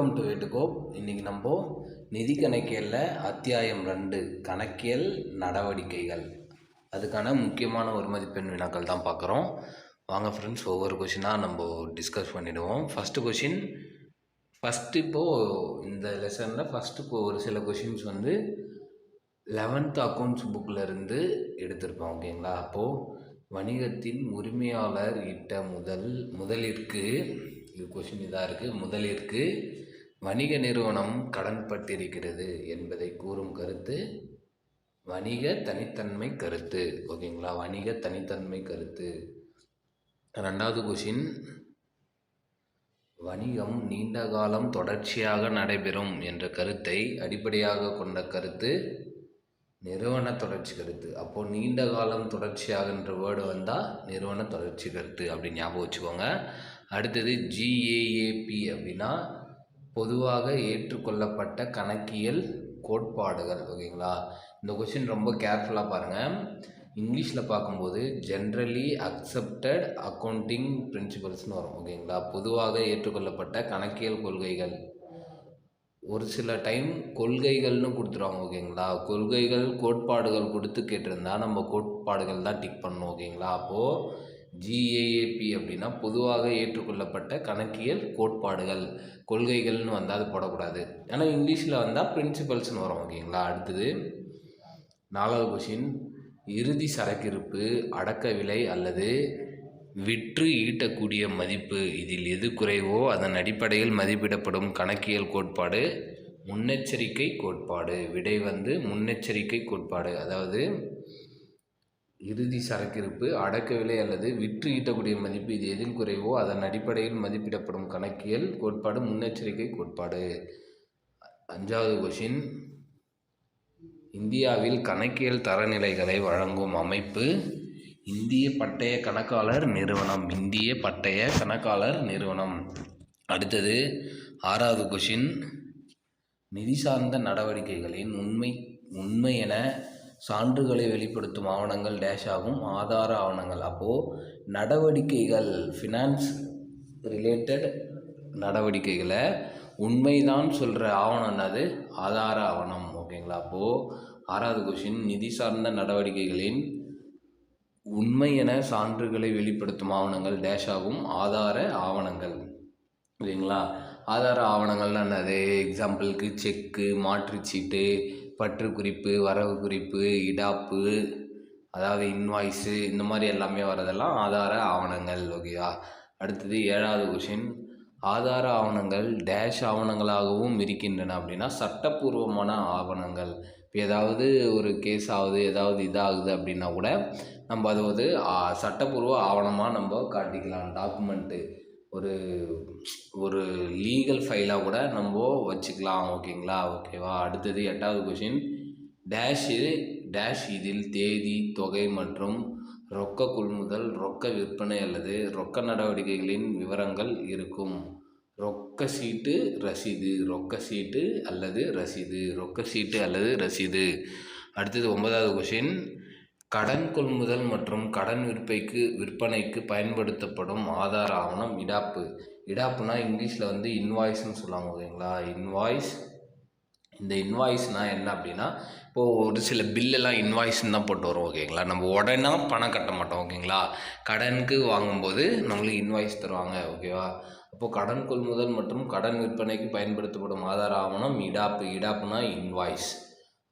Welcome to எட்டுகோப் இன்றைக்கி நம்ம நிதி கணக்கியலில் அத்தியாயம் ரெண்டு கணக்கியல் நடவடிக்கைகள். அதுக்கான முக்கியமான ஒரு மதிப்பெண் வினாக்கள் தான் பார்க்குறோம். வாங்க ஃப்ரெண்ட்ஸ் ஒவ்வொரு கொஷினாக நம்ம டிஸ்கஸ் பண்ணிவிடுவோம் ஃபஸ்ட்டு கொஷின் ஃபஸ்ட்டு இப்போது இந்த லெசனில் ஃபஸ்ட்டு இப்போ ஒரு சில கொஷின்ஸ் வந்து லெவன்த் அக்கௌண்ட்ஸ் புக்கில் இருந்து எடுத்திருப்போம் ஓகேங்களா அப்போது வணிகத்தின் உரிமையாளர் இட்ட முதல் முதலிற்கு இது கொஷின் இதாக இருக்குது முதலிற்கு வணிக நிறுவனம் கடன்பட்டிருக்கிறது என்பதை கூறும் கருத்து வணிக தனித்தன்மை கருத்து. ஓகேங்களா? வணிக தனித்தன்மை கருத்து. ரெண்டாவது கொஷின் வணிகம் நீண்ட காலம் தொடர்ச்சியாக நடைபெறும் என்ற கருத்தை அடிப்படையாக கொண்ட கருத்து நிறுவன தொடர்ச்சி கருத்து. அப்போது நீண்ட காலம் தொடர்ச்சியாகன்ற வேர்டு வந்தால் நிறுவன தொடர்ச்சி கருத்து. அப்படின்னு ஞாபகம் வச்சுக்கோங்க. அடுத்தது ஜிஏஏபி அப்படின்னா பொதுவாக ஏற்றுக்கொள்ளப்பட்ட கணக்கியல் கோட்பாடுகள் ஓகேங்களா? இந்த கொஷின் ரொம்ப கேர்ஃபுல்லாக பாருங்கள் இங்கிலீஷில் பார்க்கும்போது ஜென்ரலி அக்செப்டட் அக்கௌண்டிங் பிரின்சிபல்ஸ்னு வரும் ஓகேங்களா? பொதுவாக ஏற்றுக்கொள்ளப்பட்ட கணக்கியல் கொள்கைகள். ஒரு சில டைம் கொள்கைகள்னு கொடுத்துருவாங்க ஓகேங்களா? கொள்கைகள் கோட்பாடுகள் கொடுத்து கேட்டிருந்தா நம்ம கோட்பாடுகள் தான் டிக் பண்ணணும் ஓகேங்களா? அப்போது ஜிஏஏபி அப்படின்னா பொதுவாக ஏற்றுக்கொள்ளப்பட்ட கணக்கியல் கோட்பாடுகள் கொள்கைகள்னு வந்தால் அது போடக்கூடாது. ஏன்னா இங்கிலீஷில் வந்தால் பிரின்சிபல்ஸ்னு வரும் ஓகேங்களா? அடுத்தது நாலாவது கொஷின் இறுதி சரக்கிருப்பு அடக்க விலை அல்லது விற்று ஈட்டக்கூடிய மதிப்பு இதில் எது குறைவோ அதன் அடிப்படையில் மதிப்பிடப்படும் கணக்கியல் கோட்பாடு முன்னெச்சரிக்கை கோட்பாடு. விடை வந்து முன்னெச்சரிக்கை கோட்பாடு. அதாவது இறுதி சரக்கிருப்பு அடக்க விலை அல்லது விற்று ஈட்டக்கூடிய மதிப்பு இது எதில் குறைவோ அதன் அடிப்படையில் மதிப்பிடப்படும் கணக்கியல் கோட்பாடு முன்னெச்சரிக்கை கோட்பாடு. அஞ்சாவது கொஷின் இந்தியாவில் கணக்கியல் தரநிலைகளை வழங்கும் அமைப்பு இந்திய பட்டய கணக்காளர் நிறுவனம் இந்திய பட்டய கணக்காளர் நிறுவனம். அடுத்தது ஆறாவது கொஷின் நிதி சார்ந்த நடவடிக்கைகளின் உண்மை உண்மை என சான்றுகளை வெளிப்படுத்தும் ஆவணங்கள் டேஷ் ஆகும். ஆதார ஆவணங்கள். அப்போது நடவடிக்கைகள் ஃபினான்ஸ் ரிலேட்டட் நடவடிக்கைகளை உண்மைதான் சொல்கிற ஆவணம் என்னது? ஆதார ஆவணம் ஓகேங்களா? அப்போது ஆறாவது கொஷின் நிதி சார்ந்த நடவடிக்கைகளின் உண்மை என சான்றுகளை வெளிப்படுத்தும் ஆவணங்கள் டேஷ் ஆகும். ஆதார ஆவணங்கள் ஓகேங்களா ஆதார ஆவணங்கள்லாம் என்னது? எக்ஸாம்பிளுக்கு செக்கு மாற்றுச்சீட்டு பற்று குறிப்பு வரவு குறிப்பு இடாப்பு அதாவது இன்வாய்ஸு இந்த மாதிரி எல்லாமே வரதெல்லாம் ஆதார ஆவணங்கள் ஓகேவா அடுத்தது ஏழாவது கொஷின் ஆதார ஆவணங்கள் டேஷ் ஆவணங்களாகவும் இருக்கின்றன அப்படின்னா சட்டப்பூர்வமான ஆவணங்கள். இப்போ ஏதாவது ஒரு கேஸ் ஆகுது ஏதாவது இதாகுது அப்படின்னா கூட நம்ம அது வந்து சட்டப்பூர்வ ஆவணமாக நம்ம காட்டிக்கலாம் டாக்குமெண்ட்டு ஒரு ஒரு லீகல் ஃபைலாக கூட நம்ம வச்சுக்கலாம் ஓகேங்களா ஓகேவா அடுத்தது எட்டாவது கொஷின் டேஷு டேஷ் இதில் தேதி தொகை மற்றும் ரொக்க கொள்முதல் ரொக்க விற்பனை அல்லது ரொக்க நடவடிக்கைகளின் விவரங்கள் இருக்கும். ரொக்க சீட்டு ரசீது ரொக்க சீட்டு அல்லது ரசீது ரொக்க சீட்டு அல்லது ரசீது. அடுத்தது ஒன்பதாவது கொஷின் கடன் கொள்முதல் மற்றும் கடன் விற்பைக்கு விற்பனைக்கு பயன்படுத்தப்படும் ஆதார ஆவணம் இடாப்பு. இடாப்புனா இங்கிலீஷில் வந்து இன்வாய்ஸ்னு சொல்லுவாங்க ஓகேங்களா இன்வாய்ஸ் இந்த இன்வாய்ஸ்னால் என்ன அப்படின்னா இப்போது ஒரு சில பில்லெல்லாம் இன்வாய்ஸ்ன்னு தான் போட்டு வரும் ஓகேங்களா? நம்ம உடனே பணம் கட்ட மாட்டோம் ஓகேங்களா? கடனுக்கு வாங்கும்போது நம்மளுக்கு இன்வாய்ஸ் தருவாங்க ஓகேவா? அப்போது கடன் கொள்முதல் மற்றும் கடன் விற்பனைக்கு பயன்படுத்தப்படும் ஆதார ஆவணம் இடாப்பு. இடாப்புனா இன்வாய்ஸ்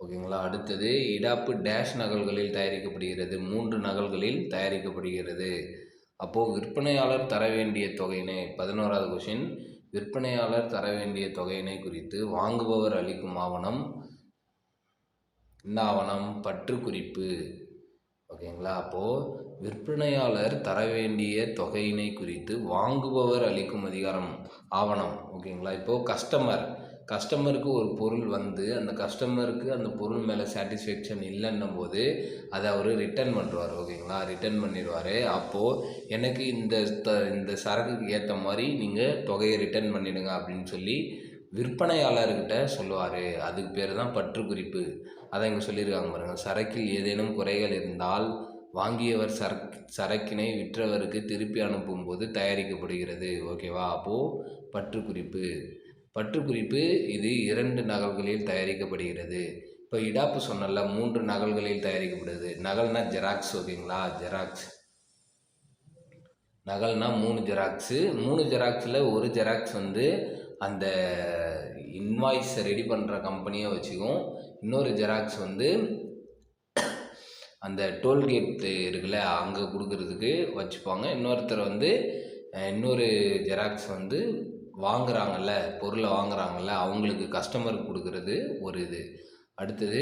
ஓகேங்களா? அடுத்தது இடாப்பு டேஷ் நகல்களில் தயாரிக்கப்படுகிறது. மூன்று நகல்களில் தயாரிக்கப்படுகிறது. அப்போது விற்பனையாளர் தர வேண்டிய தொகையினை பதினோராவது கொஷின் விற்பனையாளர் தர வேண்டிய தொகையினை குறித்து வாங்குபவர் அளிக்கும் ஆவணம் இந்த ஆவணம் பற்று குறிப்பு ஓகேங்களா? அப்போது விற்பனையாளர் தர வேண்டிய தொகையினை குறித்து வாங்குபவர் அளிக்கும் அதிகாரம் ஆவணம். ஓகேங்களா? இப்போது கஸ்டமர் கஸ்டமருக்கு ஒரு பொருள் வந்து அந்த கஸ்டமருக்கு அந்த பொருள் மேலே சாட்டிஸ்ஃபேக்ஷன் இல்லைன்னும் போது அதை அவர் ரிட்டர்ன் பண்ணுவார் ஓகேங்களா? ரிட்டர்ன் பண்ணிடுவார். அப்போது எனக்கு இந்த த இந்த சரக்குக்கு ஏற்ற மாதிரி நீங்கள் தொகையை ரிட்டர்ன் பண்ணிடுங்க அப்படின்னு சொல்லி விற்பனையாளர்கிட்ட சொல்லுவார். அதுக்கு பேர் தான் பற்று குறிப்பு அதை இங்கே சொல்லியிருக்காங்க பாருங்கள் சரக்கில் ஏதேனும் குறைகள் இருந்தால் வாங்கியவர் சரக் சரக்கினை விற்றவருக்கு திருப்பி அனுப்பும்போது தயாரிக்கப்படுகிறது. ஓகேவா? அப்போது பற்று பற்றுக்குறிப்பு இது இரண்டு நகல்களில் தயாரிக்கப்படுகிறது. இப்போ இடாப்பு சொன்னல மூன்று நகல்களில் தயாரிக்கப்படுது. நகல்னா ஜெராக்ஸ் ஓகேங்களா? ஜெராக்ஸ். நகல்னா மூணு ஜெராக்ஸு. மூணு ஜெராக்ஸில் ஒரு ஜெராக்ஸ் வந்து அந்த இன்வாய்ஸை ரெடி பண்ணுற கம்பெனியை வச்சுக்கும். இன்னொரு ஜெராக்ஸ் வந்து அந்த டோல்கேட் இருக்குல்ல அங்கே கொடுக்கறதுக்கு வச்சுப்பாங்க. இன்னொருத்தர் வந்து இன்னொரு ஜெராக்ஸ் வந்து வாங்குறாங்கல்ல பொருளை வாங்குறாங்கல்ல அவங்களுக்கு கஸ்டமருக்கு கொடுக்கறது ஒரு இது. அடுத்தது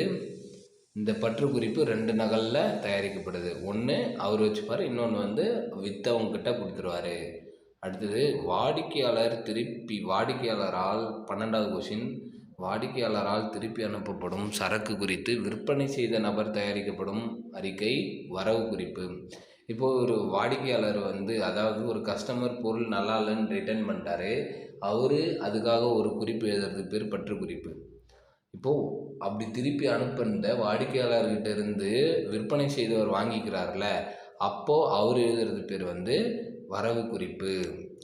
இந்த பற்று குறிப்பு ரெண்டு நகலில் தயாரிக்கப்படுது. ஒன்று அவர் வச்சுப்பார் இன்னொன்று வந்து விற்றவங்கக்கிட்ட கொடுத்துருவாரு. அடுத்தது வாடிக்கையாளர் திருப்பி வாடிக்கையாளரால் பன்னெண்டாவது கொஷின் வாடிக்கையாளரால் திருப்பி அனுப்பப்படும் சரக்கு குறித்து விற்பனை செய்த நபர் தயாரிக்கப்படும் அறிக்கை வரவு குறிப்பு. இப்போது ஒரு வாடிக்கையாளர் வந்து அதாவது ஒரு கஸ்டமர் பொருள் நல்லா இல்லைன்னு ரிட்டர்ன் பண்ணிட்டாரு அவர் அதுக்காக ஒரு குறிப்பு எழுதுறதுக்கு பேர் பற்று குறிப்பு. இப்போது அப்படி திருப்பி அனுப்புன வாடிக்கையாளர்கிட்ட இருந்து விற்பனை செய்தவர் வாங்கிக்கிறார்ல அப்போது அவர் எழுதுறது பேர் வந்து வரவு குறிப்பு.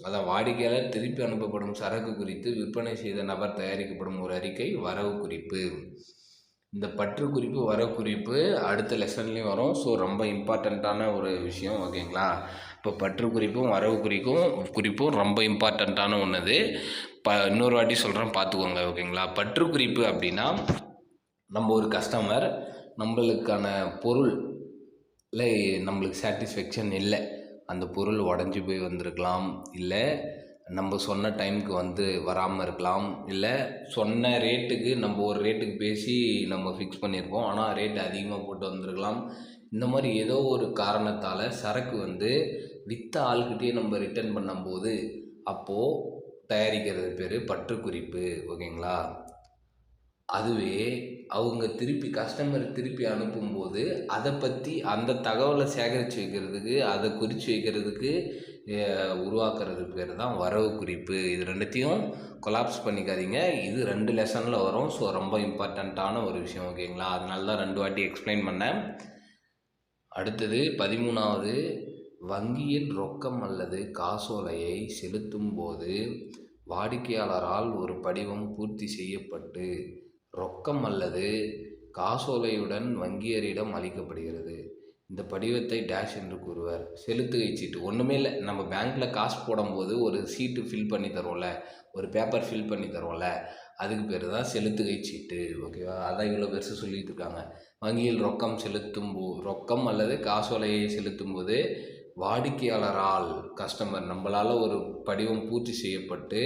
அதான் வாடிக்கையாளர் திருப்பி அனுப்பப்படும் சரக்கு குறித்து விற்பனை செய்த நபர் தயாரிக்கப்படும் ஒரு அறிக்கை வரவு குறிப்பு. இந்த பற்று குறிப்பு வர குறிப்பு அடுத்த லெசன்லேயும் வரும். ஸோ ரொம்ப இம்பார்ட்டண்ட்டான ஒரு விஷயம் ஓகேங்களா? இப்போ பற்று குறிப்பும் வரவு குறிப்பும் குறிப்பும் ரொம்ப இம்பார்ட்டண்ட்டான ஒன்று ப இன்னொரு வாட்டி சொல்கிறேன் பார்த்துக்கோங்க ஓகேங்களா? பற்று குறிப்பு அப்படின்னா நம்ம ஒரு கஸ்டமர் நம்மளுக்கான பொருள் இல்லை நம்மளுக்கு சாட்டிஸ்ஃபேக்ஷன் இல்லை. அந்த பொருள் உடஞ்சி போய் வந்திருக்கலாம் இல்லை நம்ம சொன்ன டைமுக்கு வந்து வராமல் இருக்கலாம். இல்லை சொன்ன ரேட்டுக்கு நம்ம ஒரு ரேட்டுக்கு பேசி நம்ம ஃபிக்ஸ் பண்ணியிருப்போம் ஆனால் ரேட் அதிகமாக போட்டு வந்திருக்கலாம். இந்த மாதிரி ஏதோ ஒரு காரணத்தால் சரக்கு வந்து விற்ற ஆள்கிட்டயே நம்ம ரிட்டர்ன் பண்ணும்போது அப்போது தயாரிக்கிறது பேர் பற்றுக்குறிப்பு ஓகேங்களா? அதுவே அவங்க திருப்பி கஸ்டமர் திருப்பி அனுப்பும்போது அதை பற்றி அந்த தகவலை சேகரித்து வைக்கிறதுக்கு அதை குறித்து வைக்கிறதுக்கு உருவாக்குறது பேர் தான் வரவு குறிப்பு. இது ரெண்டுத்தையும் கொலாப்ஸ் பண்ணிக்காதீங்க. இது ரெண்டு லெசனில் வரும். ஸோ ரொம்ப இம்பார்ட்டண்ட்டான ஒரு விஷயம் ஓகேங்களா அதனால தான் ரெண்டு வாட்டி எக்ஸ்பிளைன் பண்ணேன். அடுத்தது பதிமூணாவது வங்கியில் ரொக்கம் அல்லது காசோலையை செலுத்தும் போது வாடிக்கையாளரால் ஒரு படிவம் பூர்த்தி செய்யப்பட்டு ரொக்கம் அல்லது காசோலையுடன் வங்கியரிடம் அளிக்கப்படுகிறது. இந்த படிவத்தை டேஷ் என்று கூறுவார். செலுத்துகை சீட்டு. ஒன்றுமே இல்லை. நம்ம பேங்க்கில் காசு போடும்போது ஒரு சீட்டு ஃபில் பண்ணி தரோம்ல ஒரு பேப்பர் ஃபில் பண்ணி தரோம்ல அதுக்கு பேர் தான் செலுத்துகை சீட்டு. ஓகேவா அதான் இவ்வளோ பெருசு சொல்லிட்டு இருக்காங்க. வங்கியில் ரொக்கம் செலுத்தும் போ ரொக்கம் அல்லது காசோலையை செலுத்தும் போது வாடிக்கையாளரால் கஸ்டமர் நம்மளால் ஒரு படிவம் பூர்த்தி செய்யப்பட்டு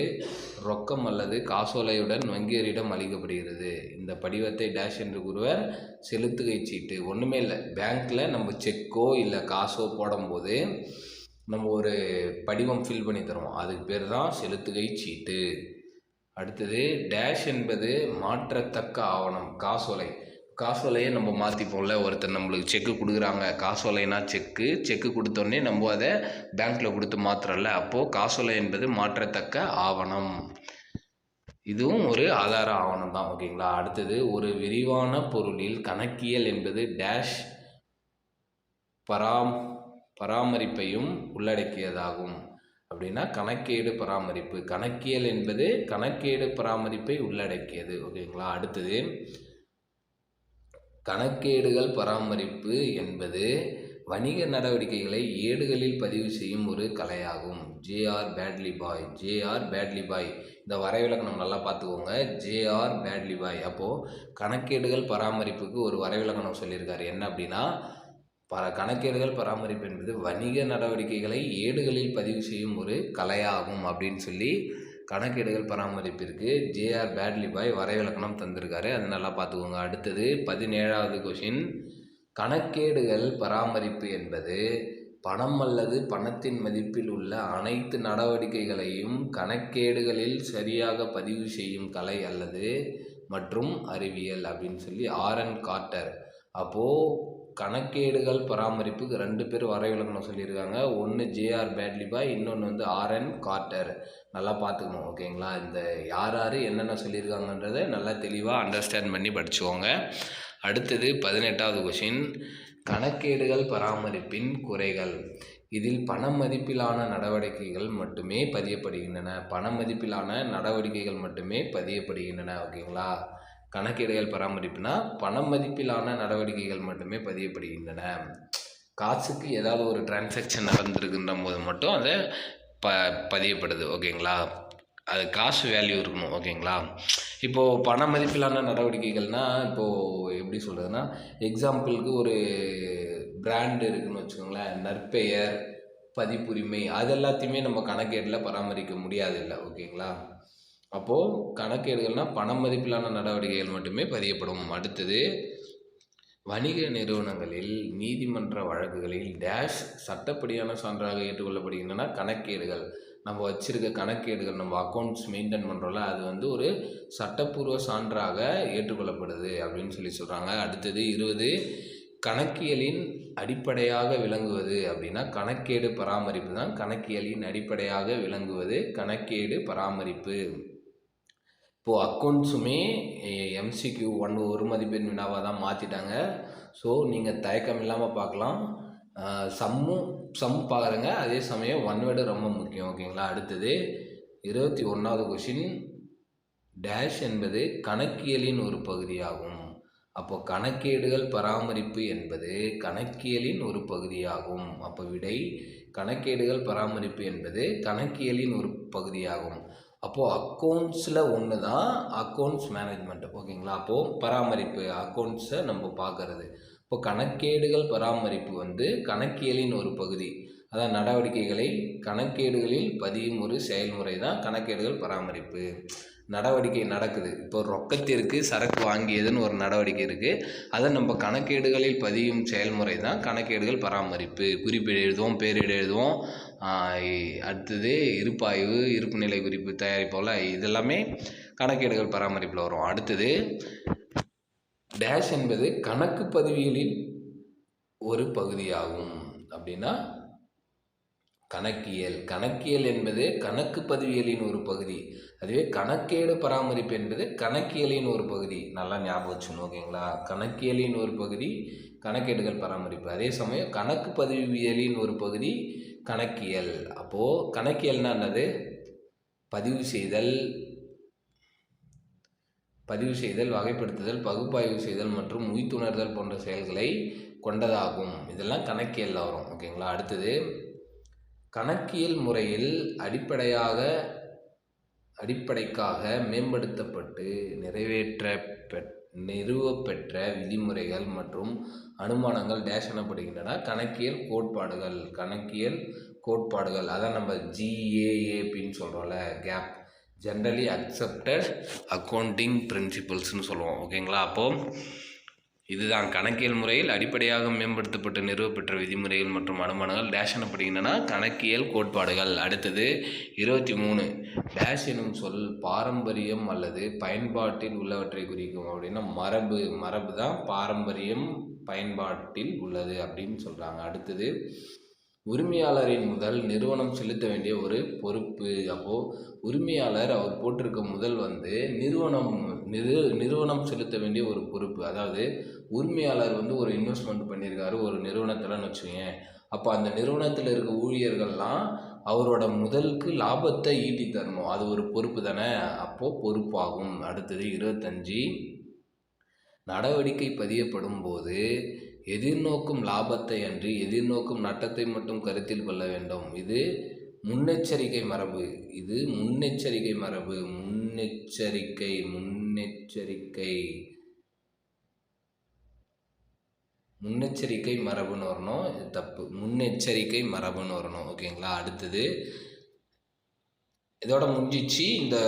ரொக்கம் அல்லது காசோலையுடன் வங்கியரிடம் அளிக்கப்படுகிறது. இந்த படிவத்தை டேஷ் என்று கூறுவர். செலுத்துகை சீட்டு ஒன்றுமே இல்லை. பேங்க்கில் நம்ம செக்கோ இல்லை காசோ போடும்போது நம்ம ஒரு படிவம் ஃபில் பண்ணி தருவோம். அதுக்கு பேர் தான் செலுத்துகை சீட்டு அடுத்தது டேஷ் என்பது மாற்றத்தக்க ஆவணம் காசோலை. காசோலையை நம்ம மாற்றிப்போம்ல ஒருத்தர் நம்மளுக்கு செக்கு கொடுக்குறாங்க. காசோலைனா செக்கு செக்கு கொடுத்தோடனே நம்ம அதை பேங்க்கில் கொடுத்து மாற்றுறோம்ல அப்போது காசோலை என்பது மாற்றத்தக்க ஆவணம். இதுவும் ஒரு ஆதார ஆவணம் தான் ஓகேங்களா? அடுத்தது ஒரு விரிவான பொருளில் கணக்கியல் என்பது டேஷ் பராம் பராமரிப்பையும் உள்ளடக்கியதாகும். அப்படின்னா கணக்கேடு பராமரிப்பு. கணக்கியல் என்பது கணக்கேடு பராமரிப்பை உள்ளடக்கியது ஓகேங்களா? அடுத்தது கணக்கேடுகள் பராமரிப்பு என்பது வணிக நடவடிக்கைகளை ஏடுகளில் பதிவு செய்யும் ஒரு கலையாகும். ஜேஆர் பேட்லி பாய் ஜேஆர் பேட்லி பாய் இந்த வரைவிலக்கணம் நல்லா பார்த்துக்கோங்க. ஜேஆர் பேட்லி பாய் அப்போது கணக்கேடுகள் பராமரிப்புக்கு ஒரு வரைவிலக்கணம் சொல்லியிருக்காரு. என்ன அப்படின்னா பல கணக்கேடுகள் பராமரிப்பு என்பது வணிக நடவடிக்கைகளை ஏடுகளில் பதிவு செய்யும் ஒரு கலையாகும் அப்படின்னு சொல்லி கணக்கேடுகள் பராமரிப்பிற்கு ஜேஆர் பேட்லி பாய் வரைவிலக்கணம் தந்திருக்காரு. அது நல்லா பார்த்துக்கோங்க. அடுத்தது பதினேழாவது கொஷின். கணக்கேடுகள் பராமரிப்பு என்பது பணம் அல்லது பணத்தின் மதிப்பில் உள்ள அனைத்து நடவடிக்கைகளையும் கணக்கேடுகளில் சரியாக பதிவு செய்யும் கலை அல்லது மற்றும் அறிவியல் அப்படின்னு சொல்லி ஆர்என் கார்ட்டர் அப்போது கணக்கேடுகள் பராமரிப்புக்கு ரெண்டு பேர் வரைவிலக்கணம் சொல்லியிருக்காங்க. ஒன்று ஜேஆர் பேட்லி பாய் இன்னொன்று வந்து ஆர்என் கார்ட்டர் நல்லா பார்த்துக்கணும் ஓகேங்களா? இந்த யார் யார் என்னென்ன சொல்லியிருக்காங்கன்றதை நல்லா தெளிவாக அண்டர்ஸ்டாண்ட் பண்ணி படிச்சுக்கோங்க. அடுத்தது பதினெட்டாவது கொஷின் கணக்கேடுகள் பராமரிப்பின் குறைகள். இதில் பண மதிப்பிலான நடவடிக்கைகள் மட்டுமே பதியப்படுகின்றன. பண மதிப்பிலான நடவடிக்கைகள் மட்டுமே பதியப்படுகின்றன ஓகேங்களா? கணக்கிடையல் பராமரிப்புனா பண மதிப்பிலான நடவடிக்கைகள் மட்டுமே பதியப்படுகின்றன. காசுக்கு ஏதாவது ஒரு டிரான்சாக்ஷன் நடந்திருக்குன்ற போது மட்டும் அதை ப பதியப்படுது ஓகேங்களா? அது காசு வேல்யூ இருக்கணும் ஓகேங்களா? இப்போது பண மதிப்பிலான நடவடிக்கைகள்னால் இப்போது எப்படி சொல்கிறதுனா எக்ஸாம்பிளுக்கு ஒரு பிராண்டு இருக்குன்னு வச்சுக்கோங்களேன் நற்பெயர் பதிப்புரிமை அது எல்லாத்தையுமே நம்ம கணக்கேட்டில் பராமரிக்க முடியாது இல்லை ஓகேங்களா? அப்போது கணக்கேடுகள்னால் பண மதிப்பிலான நடவடிக்கைகள் மட்டுமே பதியப்படும். அடுத்தது வணிக நிறுவனங்களில் நீதிமன்ற வழக்குகளில் டேஷ் சட்டப்படியான சான்றாக ஏற்றுக்கொள்ளப்படுகின்றன. கணக்கேடுகள் நம்ம வச்சுருக்க கணக்கேடுகள் நம்ம அக்கௌண்ட்ஸ் மெயின்டைன் பண்ணுறோம்ல அது வந்து ஒரு சட்டப்பூர்வ சான்றாக ஏற்றுக்கொள்ளப்படுது அப்படின்னு சொல்லி சொல்கிறாங்க அடுத்தது இருபது கணக்கியலின் அடிப்படையாக விளங்குவது அப்படின்னா கணக்கேடு பராமரிப்பு தான். கணக்கியலின் அடிப்படையாக விளங்குவது கணக்கேடு பராமரிப்பு. இப்போது அக்கௌண்ட்ஸுமே எம்சிக்யூ ஒன் ஒரு மதிப்பெண் வினாவாக தான் மாற்றிட்டாங்க ஸோ நீங்கள் தயக்கம் இல்லாமல் பார்க்கலாம் சம்மும் சம் பார்க்குறங்க அதே சமயம் ஒன் வேர்டு ரொம்ப முக்கியம் ஓகேங்களா அடுத்தது இருபத்தி ஒன்றாவது கொஷின் டேஷ் என்பது கணக்கியலின் ஒரு பகுதியாகும். அப்போ கணக்கேடுகள் பராமரிப்பு என்பது கணக்கியலின் ஒரு பகுதியாகும். அப்போ விடை கணக்கேடுகள் பராமரிப்பு என்பது கணக்கியலின் ஒரு பகுதியாகும். அப்போது அக்கௌண்ட்ஸில் ஒன்று தான் அக்கௌண்ட்ஸ் மேனேஜ்மெண்ட் ஓகேங்களா? அப்போது பராமரிப்பு அக்கௌண்ட்ஸை நம்ம பார்க்கறது. இப்போ கணக்கேடுகள் பராமரிப்பு வந்து கணக்கியலின் ஒரு பகுதி. அதான் நடவடிக்கைகளை கணக்கேடுகளில் பதியும் ஒரு செயல்முறை தான் கணக்கேடுகள் பராமரிப்பு. நடவடிக்கை நடக்குது. இப்போ ரொக்கத்திற்கு சரக்கு வாங்கியதுன்னு ஒரு நடவடிக்கை இருக்குது அதை நம்ம கணக்கேடுகளில் பதியும் செயல்முறை தான் கணக்கேடுகள் பராமரிப்பு. குறிப்பீடு எழுதுவோம் பேரிடு எழுதுவோம். அடுத்தது இருப்பாய்வு இருப்பு நிலை குறிப்பு தயாரிப்போல் இதெல்லாமே கணக்கேடுகள் பராமரிப்பில் வரும். அடுத்தது டேஷ் என்பது கணக்கு பதிவியலில் ஒரு பகுதியாகும். அப்படின்னா கணக்கியல். கணக்கியல் என்பது கணக்கு பதிவியலின் ஒரு பகுதி. அதுவே கணக்கேடு பராமரிப்பு என்பது கணக்கியலின் ஒரு பகுதி. நல்லா ஞாபகம் வச்சுக்கணும் ஓகேங்களா? கணக்கியலின் ஒரு பகுதி கணக்கேடுகள் பராமரிப்பு. அதே சமயம் கணக்கு பதிவியலின் ஒரு பகுதி கணக்கியல். அப்போது கணக்கியல்னா என்னது? பதிவு செய்தல். பதிவு செய்தல் வகைப்படுத்துதல் பகுப்பாய்வு செய்தல் மற்றும் உய்த்துணர்தல் போன்ற செயல்களை கொண்டதாகும். இதெல்லாம் கணக்கியலில் வரும் ஓகேங்களா? அடுத்தது கணக்கியல் முறையில் அடிப்படையாக அடிப்படைக்காக மேம்படுத்தப்பட்டு நிறைவேற்ற நிறுவப்பெற்ற விதிமுறைகள் மற்றும் அனுமானங்கள் டேஷ் எனப்படுகின்றன. கணக்கியல் கோட்பாடுகள் கணக்கியல் கோட்பாடுகள் அதான் நம்ம ஜிஏஏபின்னு சொல்கிறோம்ல கேப் ஜென்ரலி அக்செப்டட் அக்கௌண்டிங் பிரின்சிபல்ஸ்னு சொல்லுவோம் ஓகேங்களா அப்போது இதுதான் கணக்கியல் முறையில் அடிப்படையாக மேம்படுத்தப்பட்டு நிறுவப்பெற்ற விதிமுறைகள் மற்றும் அனுமானங்கள் டேஷ் எனப்படுகின்றன கணக்கியல் கோட்பாடுகள். அடுத்தது இருபத்தி மூணு. டேஷ் எனும் சொல் பாரம்பரியம் அல்லது பயன்பாட்டில் உள்ளவற்றை குறிக்கும் அப்படின்னா மரபு மரபு தான் பாரம்பரியம் பயன்பாட்டில் உள்ளது அப்படின்னு சொல்கிறாங்க அடுத்தது உரிமையாளரின் முதல் நிறுவனம் செலுத்த வேண்டிய ஒரு பொறுப்பு. அப்போது உரிமையாளர் அவர் போட்டிருக்க முதல் வந்து நிறுவனம் நிறு நிறுவனம் செலுத்த வேண்டிய ஒரு பொறுப்பு. அதாவது உரிமையாளர் வந்து ஒரு இன்வெஸ்ட்மெண்ட் பண்ணியிருக்காரு ஒரு நிறுவனத்தில்னு வச்சுக்கோங்க அப்போ அந்த நிறுவனத்தில் இருக்க ஊழியர்கள்லாம் அவரோட முதலுக்கு லாபத்தை ஈட்டி தரணும் அது ஒரு பொறுப்பு தானே? அப்போது பொறுப்பாகும். அடுத்தது இருபத்தஞ்சி. நடவடிக்கை பதியப்படும் போது எதிர்நோக்கும் லாபத்தை அன்றி எதிர்நோக்கும் நட்டத்தை மட்டும் கருத்தில் கொள்ள வேண்டும். இது முன்னெச்சரிக்கை மரபு. இது முன்னெச்சரிக்கை மரபு. முன்னெச்சரிக்கை முன்னெச்சரிக்கை. முன்னெச்சரிக்கை மரபுன்னு வரணும். இது தப்பு. முன்னெச்சரிக்கை மரபுன்னு வரணும். ஓகேங்களா அடுத்தது இதோட முடிஞ்சிச்சு. இந்த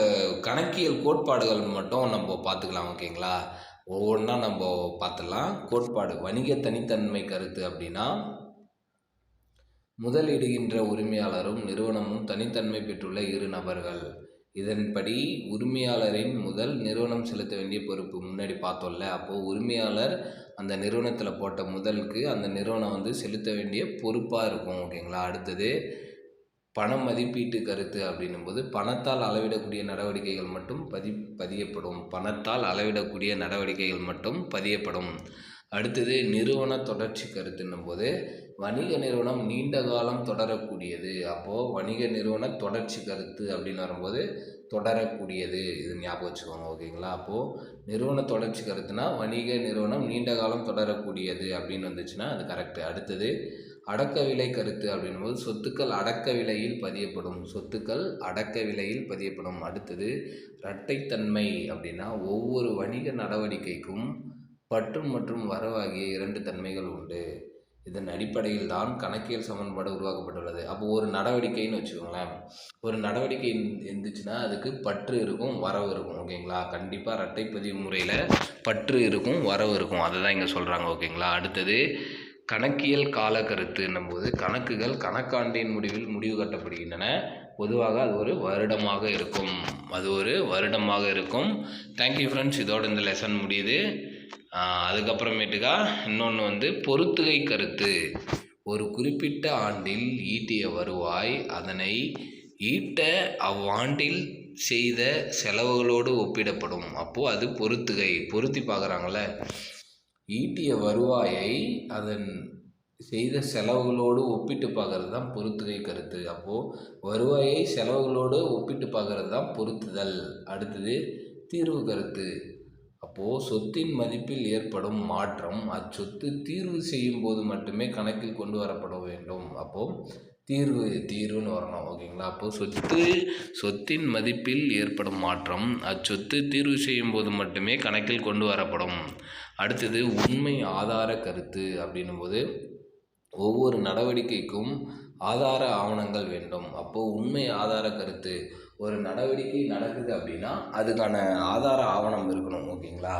கணக்கியல் கோட்பாடுகள் மட்டும் நம்ம பார்த்துக்கலாம். ஓகேங்களா ஒவ்வொன்றா நம்ம பார்த்துடலாம். கோட்பாடு. வணிக தனித்தன்மை கருத்து அப்படின்னா முதலிடுகின்ற உரிமையாளரும் நிறுவனமும் தனித்தன்மை பெற்றுள்ள இரு நபர்கள். இதன்படி உரிமையாளரின் முதல் நிறுவனம் செலுத்த வேண்டிய பொறுப்பு முன்னாடி பார்த்தோம்ல. அப்போது உரிமையாளர் அந்த நிறுவனத்தில் போட்ட முதலுக்கு அந்த நிறுவனம் வந்து செலுத்த வேண்டிய பொறுப்பாக இருக்கும். ஓகேங்களா? அடுத்தது பண மதிப்பீட்டு கருத்து அப்படின்னும் போது பணத்தால் அளவிடக்கூடிய நடவடிக்கைகள் மட்டும் பதி பதியப்படும். பணத்தால் அளவிடக்கூடிய நடவடிக்கைகள் மட்டும் பதியப்படும். அடுத்தது நிறுவன தொடர்ச்சி கருத்துன்னும் போது வணிக நிறுவனம் நீண்ட காலம் தொடரக்கூடியது. அப்போது வணிக நிறுவன தொடர்ச்சி கருத்து அப்படின்னு வரும்போது தொடரக்கூடியது. இது ஞாபகம் வச்சுக்கோங்க ஓகேங்களா? அப்போது நிறுவன தொடர்ச்சி கருத்துனா வணிக நிறுவனம் நீண்ட காலம் தொடரக்கூடியது அப்படின்னு வந்துச்சுன்னா அது கரெக்டு அடுத்தது அடக்க விலை கருத்து அப்படின்னும்போது சொத்துக்கள் அடக்க விலையில் பதியப்படும். சொத்துக்கள் அடக்க விலையில் பதியப்படும். அடுத்தது இரட்டைத்தன்மை அப்படின்னா ஒவ்வொரு வணிக நடவடிக்கைக்கும் பற்று மற்றும் வரவாகிய இரண்டு தன்மைகள் உண்டு. இதன் அடிப்படையில் தான் கணக்கியல் சமன்பாடு உருவாக்கப்பட்டுள்ளது. அப்போ ஒரு நடவடிக்கைன்னு வச்சுக்கோங்களேன். ஒரு நடவடிக்கை இருந்துச்சுன்னா அதுக்கு பற்று இருக்கும் வரவு இருக்கும். ஓகேங்களா கண்டிப்பாக இரட்டைப்பதிவு முறையில் பற்று இருக்கும் வரவு இருக்கும். அதை தான் இங்கே சொல்கிறாங்க ஓகேங்களா அடுத்தது கணக்கியல் கால கருத்து போது கணக்குகள் கணக்காண்டின் முடிவில் முடிவு கட்டப்படுகின்றன. பொதுவாக அது ஒரு வருடமாக இருக்கும். அது ஒரு வருடமாக இருக்கும். தேங்க்யூ ஃப்ரெண்ட்ஸ் இதோட இந்த லெசன் முடியுது. அதுக்கப்புறமேட்டுக்கா இன்னொன்று வந்து பொறுத்துகை கருத்து. ஒரு குறிப்பிட்ட ஆண்டில் ஈட்டிய வருவாய் அதனை ஈட்ட அவ்வாண்டில் செய்த செலவுகளோடு ஒப்பிடப்படும். அப்போது அது பொறுத்துகை பொருத்தி பார்க்குறாங்களே ஈட்டிய வருவாயை அதன் செய்த செலவுகளோடு ஒப்பிட்டு பார்க்கறது தான் பொறுத்துகை கருத்து. அப்போது வருவாயை செலவுகளோடு ஒப்பிட்டு பார்க்கறது தான் பொருத்துதல். அடுத்தது தீர்வு கருத்து. அப்போது சொத்தின் மதிப்பில் ஏற்படும் மாற்றம் அச்சொத்து தீர்வு செய்யும் போது மட்டுமே கணக்கில் கொண்டு வரப்பட வேண்டும். அப்போது தீர்வு தீர்வுன்னு வரணும் ஓகேங்களா? அப்போது சொத்து சொத்தின் மதிப்பில் ஏற்படும் மாற்றம் அச்சொத்து தீர்வு செய்யும் போது மட்டுமே கணக்கில் கொண்டு வரப்படும். அடுத்தது உண்மை ஆதார கருத்து அப்படின்னும்போது ஒவ்வொரு நடவடிக்கைக்கும் ஆதார ஆவணங்கள் வேண்டும். அப்போது உண்மை ஆதார கருத்து ஒரு நடவடிக்கை நடக்குது அப்படின்னா அதுக்கான ஆதார ஆவணம் இருக்கணும் ஓகேங்களா?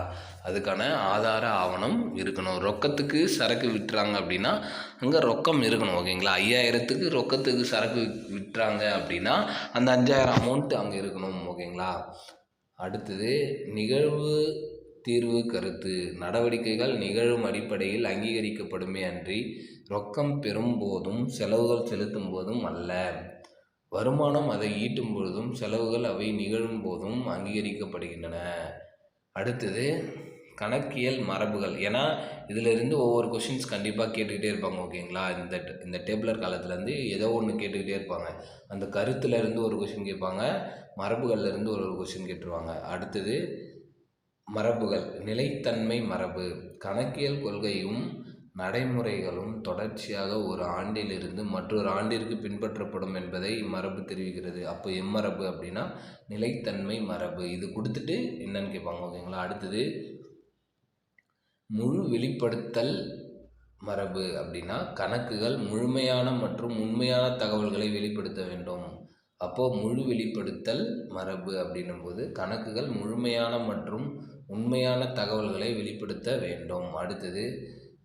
அதுக்கான ஆதார ஆவணம் இருக்கணும். ரொக்கத்துக்கு சரக்கு விட்டுறாங்க அப்படின்னா அங்கே ரொக்கம் இருக்கணும் ஓகேங்களா? ஐயாயிரத்துக்கு ரொக்கத்துக்கு சரக்கு விட்டுறாங்க அப்படின்னா அந்த அஞ்சாயிரம் அமௌண்ட் அங்கே இருக்கணும் ஓகேங்களா? அடுத்தது நிகழ்வு தீர்வு கருத்து. நடவடிக்கைகள் நிகழும் அடிப்படையில் அங்கீகரிக்கப்படுமே அன்றி ரொக்கம் பெறும் போதும் செலவுகள் செலுத்தும் போதும் அல்ல. வருமானம் அதை ஈட்டும் பொழுதும் செலவுகள் அவை நிகழும் போதும் அங்கீகரிக்கப்படுகின்றன. அடுத்தது கணக்கியல் மரபுகள். ஏன்னா இதிலிருந்து ஒவ்வொரு கொஷின்ஸ் கண்டிப்பாக கேட்டுக்கிட்டே இருப்பாங்க ஓகேங்களா? இந்த இந்த டேபிளர் காலத்துலேருந்து ஏதோ ஒன்று கேட்டுக்கிட்டே இருப்பாங்க. அந்த கருத்துலேருந்து ஒரு கொஷின் கேட்பாங்க மரபுகள்லேருந்து ஒரு ஒரு கொஷின் கேட்டுருவாங்க. அடுத்தது மரபுகள் நிலைத்தன்மை மரபு கணக்கியல் கொள்கையும் நடைமுறைகளும் தொடர்ச்சியாக ஒரு ஆண்டிலிருந்து மற்றொரு ஆண்டிற்கு பின்பற்றப்படும் என்பதை இம்மரபு தெரிவிக்கிறது. அப்போ எம்மரபு அப்படின்னா நிலைத்தன்மை மரபு. இது கொடுத்துட்டு என்னன்னு கேட்பாங்க ஓகேங்களா? அடுத்தது முழு வெளிப்படுத்தல் மரபு அப்படின்னா கணக்குகள் முழுமையான மற்றும் உண்மையான தகவல்களை வெளிப்படுத்த வேண்டும். அப்போது முழு வெளிப்படுத்தல் மரபு அப்படின்னும்போது கணக்குகள் முழுமையான மற்றும் உண்மையான தகவல்களை வெளிப்படுத்த வேண்டும். அடுத்தது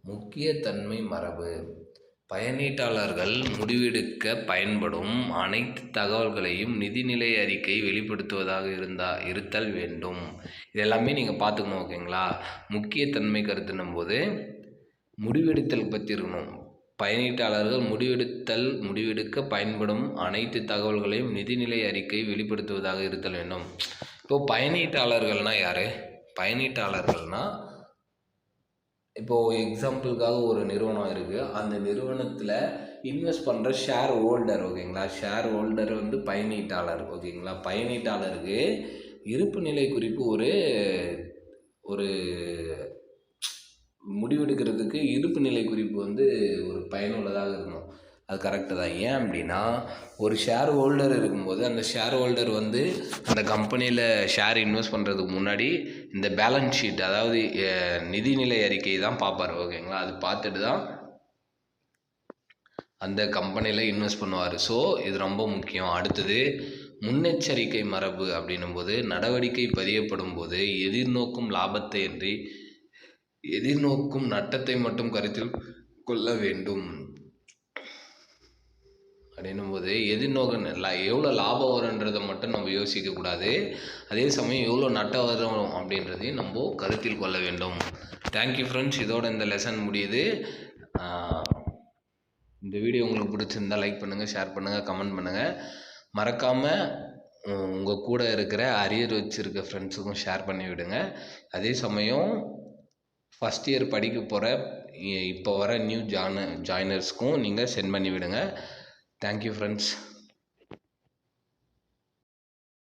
முக்கியத்தன்மை மரபு. பயனீட்டாளர்கள் முடிவெடுக்க பயன்படும் அனைத்து தகவல்களையும் நிதிநிலை அறிக்கை வெளிப்படுத்துவதாக இருந்தால் இருத்தல் வேண்டும். இதெல்லாமே நீங்கள் பார்த்துக்கணும் ஓகேங்களா? முக்கியத்தன்மை கருத்துனும் போது முடிவெடுத்தல் பற்றி இருக்கணும் பயனீட்டாளர்கள் முடிவெடுத்தல் முடிவெடுக்க பயன்படும் அனைத்து தகவல்களையும் நிதிநிலை அறிக்கை வெளிப்படுத்துவதாக இருத்தல் வேண்டும். இப்போது பயனீட்டாளர்கள்னால் யார்? பயனீட்டாளர்கள்னால் இப்போது எக்ஸாம்பிளுக்காக ஒரு நிறுவனம் இருக்குது அந்த நிறுவனத்தில் இன்வெஸ்ட் பண்ணுற ஷேர் ஹோல்டர் ஓகேங்களா ஷேர் ஹோல்டர் வந்து பயனீட்டாளர் ஓகேங்களா பயனீட்டாளருக்கு இருப்பு நிலை குறிப்பு ஒரு ஒரு முடிவெடுக்கிறதுக்கு இருப்பு நிலை குறிப்பு வந்து ஒரு பயனுள்ளதாக இருக்கணும். அது கரெக்டு தான். ஏன் அப்படின்னா ஒரு ஷேர் ஹோல்டர் இருக்கும்போது அந்த ஷேர் ஹோல்டர் வந்து அந்த கம்பெனியில் ஷேர் இன்வெஸ்ட் பண்ணுறதுக்கு முன்னாடி இந்த பேலன்ஸ் ஷீட் அதாவது நிதிநிலை அறிக்கையை தான் பார்ப்பார். ஓகேங்களா அது பார்த்துட்டு தான் அந்த கம்பெனியில் இன்வெஸ்ட் பண்ணுவார். ஸோ இது ரொம்ப முக்கியம். அடுத்தது முன்னெச்சரிக்கை மரபு அப்படின்னும் போது நடவடிக்கை பதியப்படும் போது எதிர்நோக்கும் லாபத்தை இன்றி எதிர்நோக்கும் நட்டத்தை மட்டும் கருத்தில் கொள்ள வேண்டும். அப்படின்னும் போது எதிர்நோக்கம் எவ்வளோ லாபம் வரும்ன்றதை மட்டும் நம்ம யோசிக்கக்கூடாது அதே சமயம் எவ்வளோ நட்டம் வரும் அப்படின்றதையும் நம்ம கருத்தில் கொள்ள வேண்டும். தேங்க்யூ ஃப்ரெண்ட்ஸ் இதோட இந்த லெசன் முடியுது. இந்த வீடியோ உங்களுக்கு பிடிச்சிருந்தா லைக் பண்ணுங்கள் ஷேர் பண்ணுங்கள் கமெண்ட் பண்ணுங்கள் மறக்காமல் உங்கள் கூட இருக்கிற அரியர் வச்சுருக்க ஃப்ரெண்ட்ஸுக்கும் ஷேர் பண்ணி விடுங்க அதே சமயம் ஃபஸ்ட் இயர் படிக்க போகிற இப்போ வர நியூ ஜான ஜாயினர்ஸ்க்கும் நீங்கள் சென்ட் பண்ணி விடுங்க தேங்க்யூ ஃப்ரெண்ட்ஸ்